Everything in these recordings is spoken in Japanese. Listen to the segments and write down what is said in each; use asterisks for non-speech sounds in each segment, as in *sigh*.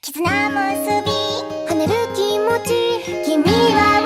絆結び跳ねる気持ち君は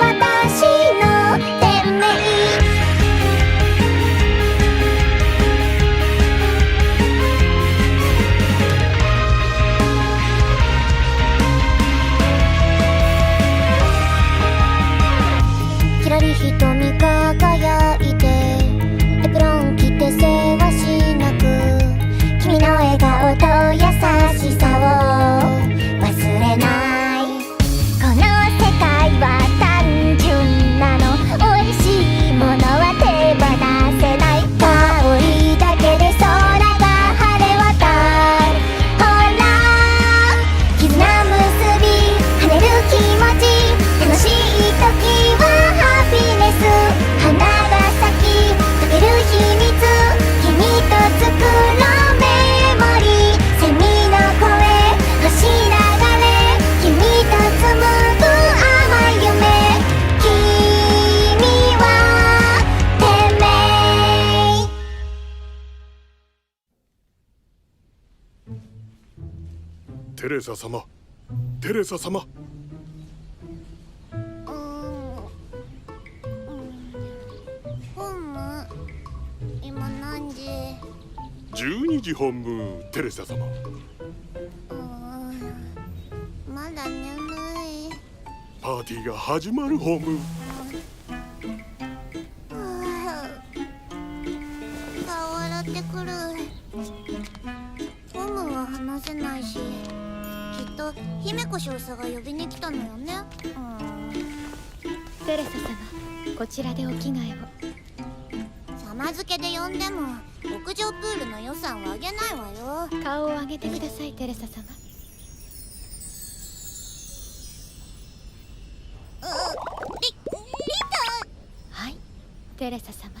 テレサ様。テレサ様。本務今何時？12時本部テレサ様。まだ眠い。パーティーが始まる本部。顔姫子少佐が呼びに来たのよね。テレサ様こちらでお着替えを。様付けで呼んでも屋上プールの予算はあげないわよ。顔を上げてくださいテレサ様。うリリはいテレサ様。タ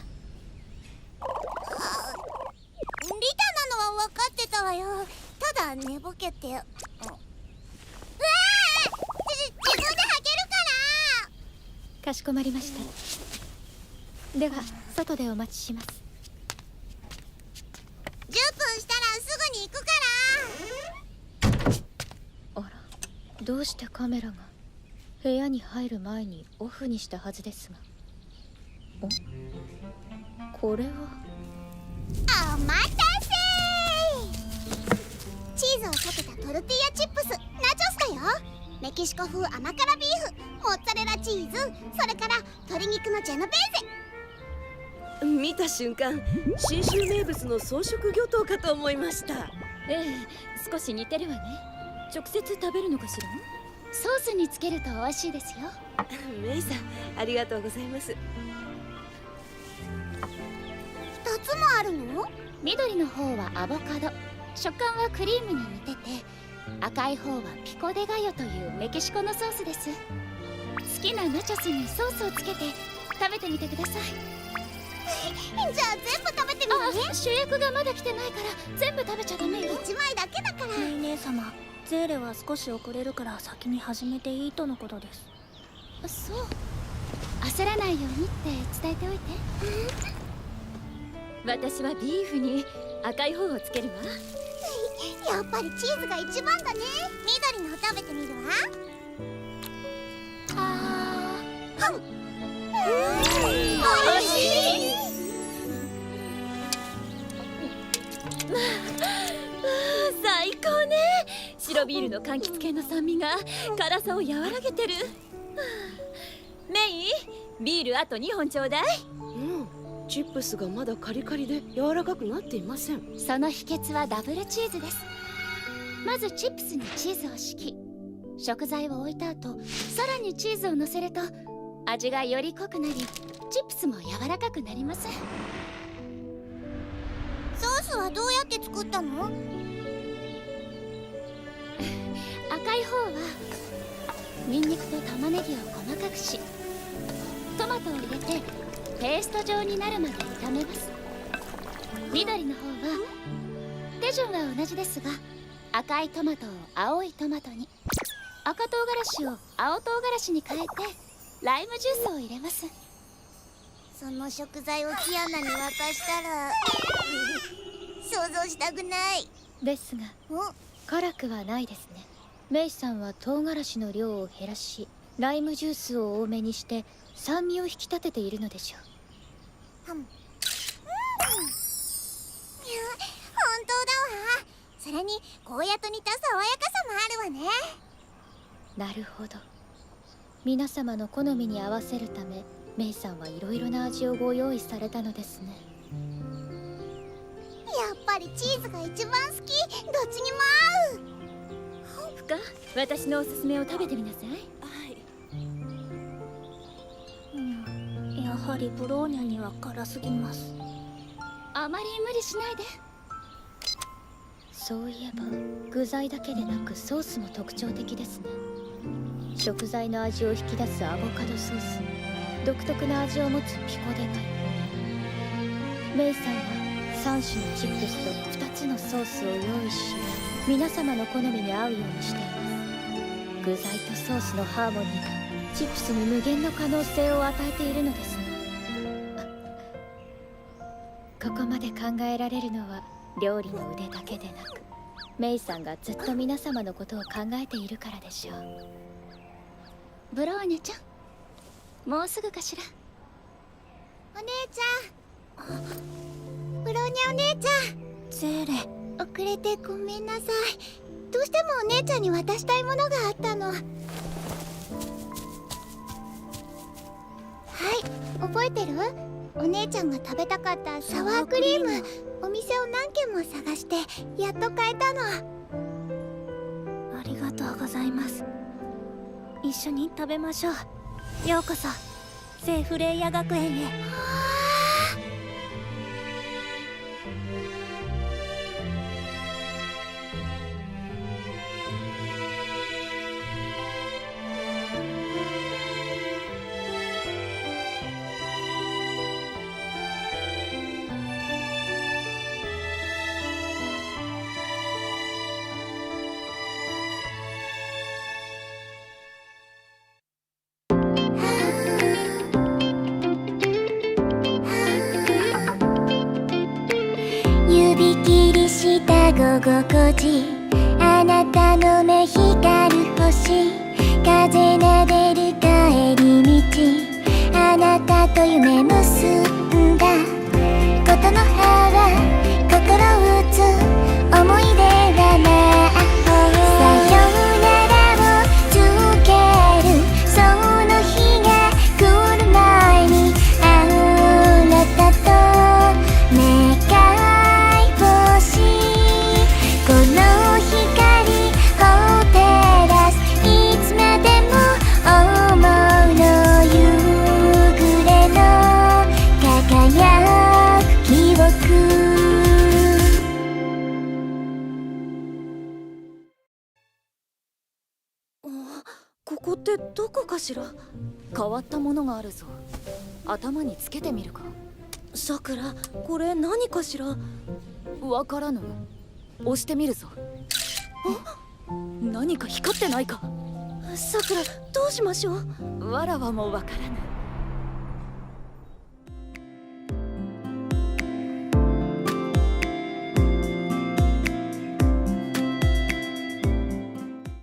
リタなのは分かってたわよ。ただ寝ぼけてうわあじ自分で履けるからかしこまりました。では外でお待ちします。10分したらすぐに行くから。あらどうしてカメラが部屋に入る前にオフにしたはずですが。お？これは？お待たせ。チーズをかけたトルティーヤチップス。ナチョスだよ。メキシコ風甘辛ビーフモッツァレラチーズそれから鶏肉のジェノベーゼ。見た瞬間信州名物の草食魚島かと思いました。ええ少し似てるわね。直接食べるのかしら？ソースにつけると美味しいですよ。*laughs* メイさんありがとうございます。2つもあるの？緑の方はアボカド。食感はクリームに似てて赤い方はピコデガヨというメキシコのソースです好きなナチョスにソースをつけて食べてみてください。じゃあ全部食べてみるね。あ主役がまだ来てないから全部食べちゃダメよ。1枚だけだから。ねえ姉様ゼーレは少し遅れるから先に始めていいとのことです。そう。焦らないようにって伝えておいて。私はビーフに赤い方をつけるわ。やっぱりチーズが一番だね。緑の食べてみるわ白ビールの柑橘系の酸味が辛さを和らげてる。メイビールあと2本ちょうだい。うんチップスがまだカリカリで柔らかくなっていません。その秘訣はダブルチーズです。まずチップスにチーズを敷き食材を置いた後さらにチーズを乗せると味がより濃くなりチップスも柔らかくなりますソースはどうやって作ったの？赤い方はニンニクと玉ねぎを細かくしトマトを入れてペースト状になるまで炒めます。緑の方は手順は同じですが赤いトマトを青いトマトに赤唐辛子を青唐辛子に変えてライムジュースを入れます。その食材をキアナに渡したら *laughs* 想像したくない。ですがお？辛くはないですねメイさんは唐辛子の量を減らしライムジュースを多めにして酸味を引き立てているのでしょう。うん、本当だわ。それにゴーヤと似た爽やかさもあるわね。なるほど。皆様の好みに合わせるためメイさんはいろいろな味をご用意されたのですね。やっぱりチーズが一番好き。どっちにも合うふか？私のおすすめを食べてみなさい。はい。うん。やはりブローニャには辛すぎます。あまり無理しないで。そういえば具材だけでなくソースも特徴的ですね。食材の味を引き出すアボカドソース独特な味を持つピコデガイ。メイさんは3種のチップスと2つのソースを用意し皆様の好みに合うようにしています。具材とソースのハーモニーがチップスに無限の可能性を与えているのですね。ここまで考えられるのは料理の腕だけでなくメイさんがずっと皆様のことを考えているからでしょう。ブローニャちゃんもうすぐかしら？お姉ちゃん。ブローニャお姉ちゃん。ゼーレ遅れてごめんなさい。どうしてもお姉ちゃんに渡したいものがあったの。はい覚えてる？お姉ちゃんが食べたかったサワークリーム。お店を何軒も探してやっと買えたの。ありがとうございます。一緒に食べましょう。ようこそ聖フレイヤ学園へした午後5時。あなたの目光る星。風なでる帰り道。あなたと夢結んだ。ここってどこかしら？変わったものがあるぞ。頭につけてみるか。さくらこれ何かしら？わからぬ。押してみるぞ。あ何か光ってないか。さくらどうしましょう？わらわもわからぬ